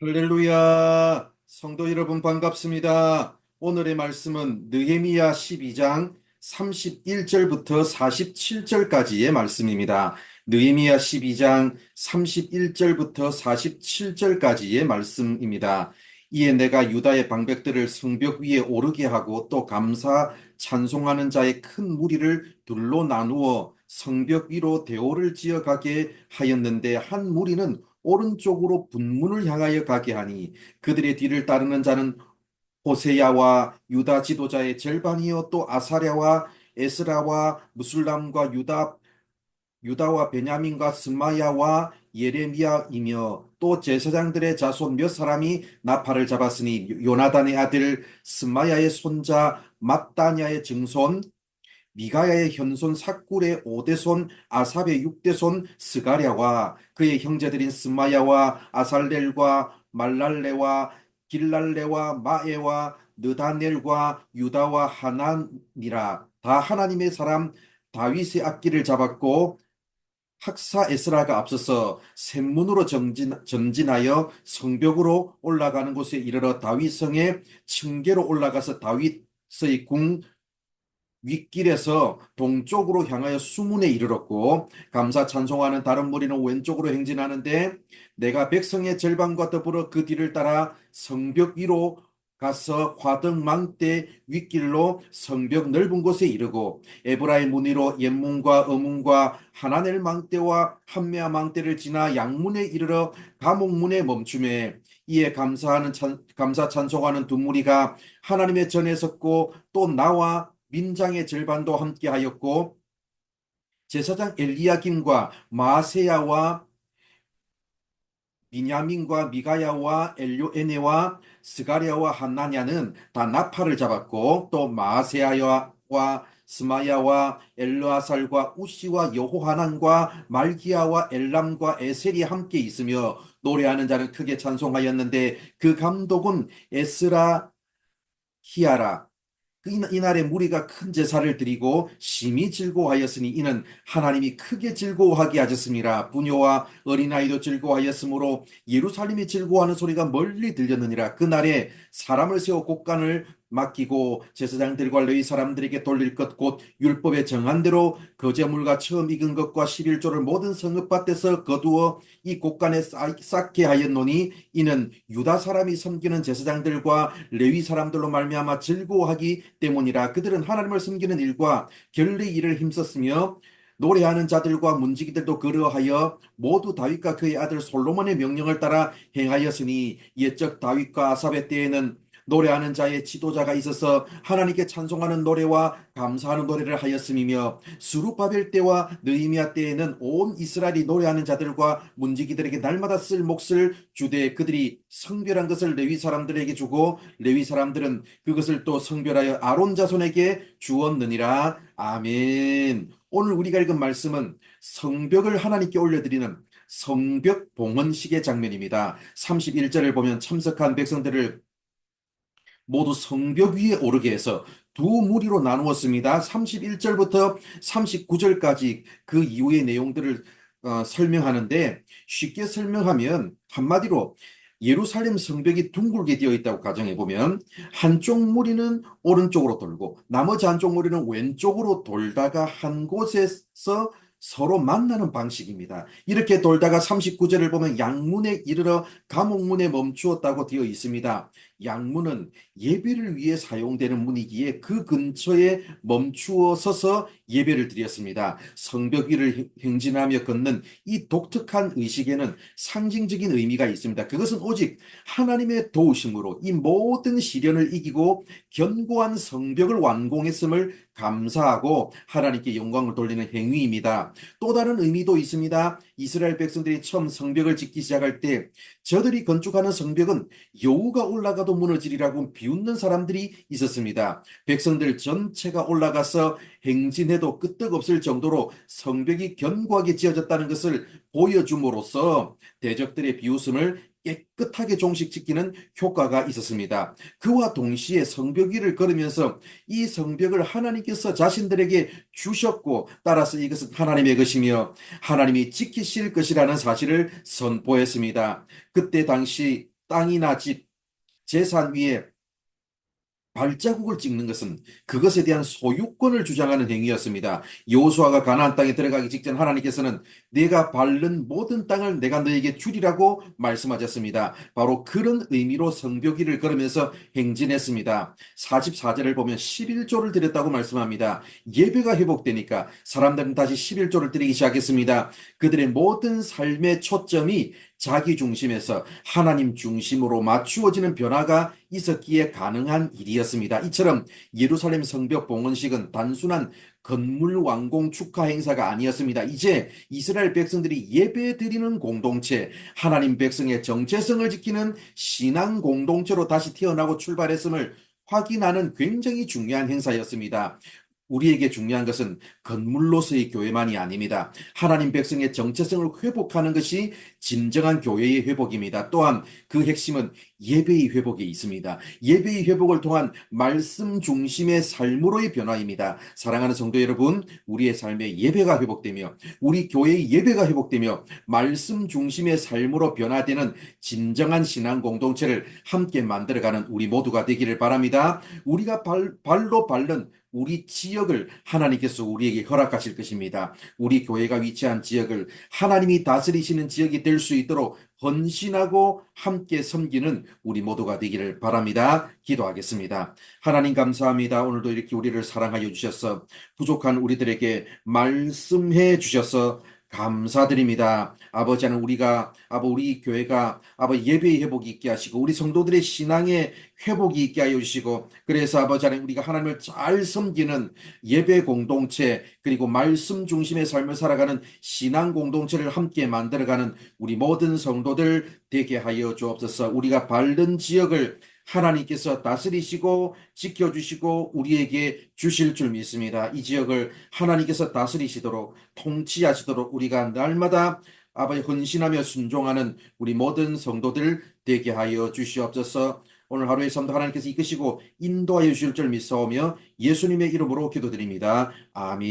할렐루야. 성도 여러분 반갑습니다. 오늘의 말씀은 느헤미야 12장 31절부터 47절까지의 말씀입니다. 느헤미야 12장 31절부터 47절까지의 말씀입니다. 이에 내가 유다의 방백들을 성벽 위에 오르게 하고 또 감사 찬송하는 자의 큰 무리를 둘로 나누어 성벽 위로 대오를 지어 가게 하였는데 한 무리는 오른쪽으로 분문을 향하여 가게 하니 그들의 뒤를 따르는 자는 호세야와 유다 지도자의 절반이요 또 아사랴와 에스라와 무술람과 유다 유다와 베냐민과 스마야와 예레미야이며 또 제사장들의 자손 몇 사람이 나팔을 잡았으니 요나단의 아들 스마야의 손자 mat다냐의 증손 미가야의 현손 삭굴의 오대손 아삽의 육대손 스가랴와 그의 형제들인 스마야와 아살렐과 말랄레와 길랄레와 마에와 느다넬과 유다와 하나니라. 다 하나님의 사람 다윗의 앞길을 잡았고 학사 에스라가 앞서서 샘문으로 정진, 전진하여 성벽으로 올라가는 곳에 이르러 다윗성의 층계로 올라가서 다윗의 궁 윗길에서 동쪽으로 향하여 수문에 이르렀고 감사 찬송하는 다른 무리는 왼쪽으로 행진하는데 내가 백성의 절반과 더불어 그 뒤를 따라 성벽 위로 가서 화등 망대 윗길로 성벽 넓은 곳에 이르고 에브라임 문의로 옛문과 어문과 하나넬 망대와 한메아 망대를 지나 양문에 이르러 감옥문에 멈춤에 이에 감사하는 찬, 감사 찬송하는 두 무리가 하나님의 전에 섰고 또 나와 민장의 절반도 함께하였고 제사장 엘리야김과 마세야와 비냐민과 미가야와 엘요에네와 스가랴와 한나냐는 다 나팔을 잡았고 또 마세야와 스마야와 엘르아살과 우시와 여호하난과 말기야와 엘람과 에셀이 함께 있으며 노래하는 자는 크게 찬송하였는데 그 감독은 에스라 히야라 그 이날에 무리가 큰 제사를 드리고 심히 즐거워하였으니 이는 하나님이 크게 즐거워하게 하셨습니다. 부녀와 어린아이도 즐거워하였으므로 예루살렘이 즐거워하는 소리가 멀리 들렸느니라. 그날에 사람을 세워 곡간을 맡기고 제사장들과 레위 사람들에게 돌릴 것 곧 율법에 정한 대로 거제물과 처음 익은 것과 11조를 모든 성읍밭에서 거두어 이 곡간에 쌓게 하였노니 이는 유다 사람이 섬기는 제사장들과 레위 사람들로 말미암아 즐거워하기 때문이라 그들은 하나님을 섬기는 일과 결례 일을 힘썼으며 노래하는 자들과 문지기들도 그러하여 모두 다윗과 그의 아들 솔로몬의 명령을 따라 행하였으니 옛적 다윗과 아삽의 때에는 노래하는 자의 지도자가 있어서 하나님께 찬송하는 노래와 감사하는 노래를 하였음이며 수루바벨 때와 느이미아 때에는 온 이스라엘이 노래하는 자들과 문지기들에게 날마다 쓸 몫을 주되 그들이 성별한 것을 레위 사람들에게 주고 레위 사람들은 그것을 또 성별하여 아론 자손에게 주었느니라 아멘. 오늘 우리가 읽은 말씀은 성벽을 하나님께 올려드리는 성벽 봉헌식의 장면입니다. 31절을 보면 참석한 백성들을 모두 성벽 위에 오르게 해서 두 무리로 나누었습니다. 31절부터 39절까지 그 이후의 내용들을 어, 설명하는데 쉽게 설명하면 한마디로 예루살렘 성벽이 둥글게 되어 있다고 가정해 보면 한쪽 무리는 오른쪽으로 돌고 나머지 한쪽 무리는 왼쪽으로 돌다가 한 곳에서 서로 만나는 방식입니다. 이렇게 돌다가 39절을 보면 양문에 이르러 감옥문에 멈추었다고 되어 있습니다. 양문은 예배를 위해 사용되는 문이기에 그 근처에 멈추어 서서 예배를 드렸습니다. 성벽 위를 행진하며 걷는 이 독특한 의식에는 상징적인 의미가 있습니다. 그것은 오직 하나님의 도우심으로 이 모든 시련을 이기고 견고한 성벽을 완공했음을 감사하고 하나님께 영광을 돌리는 행위입니다. 또 다른 의미도 있습니다. 이스라엘 백성들이 처음 성벽을 짓기 시작할 때 저들이 건축하는 성벽은 여우가 올라가도 무너지리라고 비웃는 사람들이 있었습니다. 백성들 전체가 올라가서 행진해도 끄떡없을 정도로 성벽이 견고하게 지어졌다는 것을 보여줌으로써 대적들의 비웃음을 깨끗하게 종식시키는 효과가 있었습니다. 그와 동시에 성벽 위를 걸으면서 이 성벽을 하나님께서 자신들에게 주셨고 따라서 이것은 하나님의 것이며 하나님이 지키실 것이라는 사실을 선포했습니다. 그때 당시 땅이나 집, 재산 위에 발자국을 찍는 것은 그것에 대한 소유권을 주장하는 행위였습니다. 여호수아가 가나안 땅에 들어가기 직전 하나님께서는 내가 밟는 모든 땅을 내가 너에게 주리라고 말씀하셨습니다. 바로 그런 의미로 성벽위를 걸으면서 행진했습니다. 44절을 보면 11조를 드렸다고 말씀합니다. 예배가 회복되니까 사람들은 다시 11조를 드리기 시작했습니다. 그들의 모든 삶의 초점이 자기 중심에서 하나님 중심으로 맞추어지는 변화가 있었기에 가능한 일이었습니다. 이처럼 예루살렘 성벽 봉헌식은 단순한 건물 완공 축하 행사가 아니었습니다. 이제 이스라엘 백성들이 예배 드리는 공동체, 하나님 백성의 정체성을 지키는 신앙 공동체로 다시 태어나고 출발했음을 확인하는 굉장히 중요한 행사였습니다. 우리에게 중요한 것은 건물로서의 교회만이 아닙니다. 하나님 백성의 정체성을 회복하는 것이 진정한 교회의 회복입니다. 또한 그 핵심은 예배의 회복에 있습니다. 예배의 회복을 통한 말씀 중심의 삶으로의 변화입니다. 사랑하는 성도 여러분, 우리의 삶에 예배가 회복되며 우리 교회의 예배가 회복되며 말씀 중심의 삶으로 변화되는 진정한 신앙 공동체를 함께 만들어가는 우리 모두가 되기를 바랍니다. 우리가 발, 발로 밟는 우리 지역을 하나님께서 우리에게 허락하실 것입니다. 우리 교회가 위치한 지역을 하나님이 다스리시는 지역이 될 수 있도록 헌신하고 함께 섬기는 우리 모두가 되기를 바랍니다. 기도하겠습니다. 하나님 감사합니다. 오늘도 이렇게 우리를 사랑하여 주셔서 부족한 우리들에게 말씀해 주셔서 감사드립니다. 아버지 하는 우리가 아버 우리 교회가 아버 예배의 회복이 있게 하시고 우리 성도들의 신앙의 회복이 있게 하여 주시고 그래서 아버지 하나님 우리가 하나님을 잘 섬기는 예배 공동체 그리고 말씀 중심의 삶을 살아가는 신앙 공동체를 함께 만들어가는 우리 모든 성도들 되게 하여 주옵소서. 우리가 밟는 지역을 하나님께서 다스리시고 지켜주시고 우리에게 주실 줄 믿습니다. 이 지역을 하나님께서 다스리시도록 통치하시도록 우리가 날마다 아버지 헌신하며 순종하는 우리 모든 성도들 되게 하여 주시옵소서. 오늘 하루의 삶도 하나님께서 이끄시고 인도하여 주실 줄 믿사오며 예수님의 이름으로 기도드립니다. 아멘.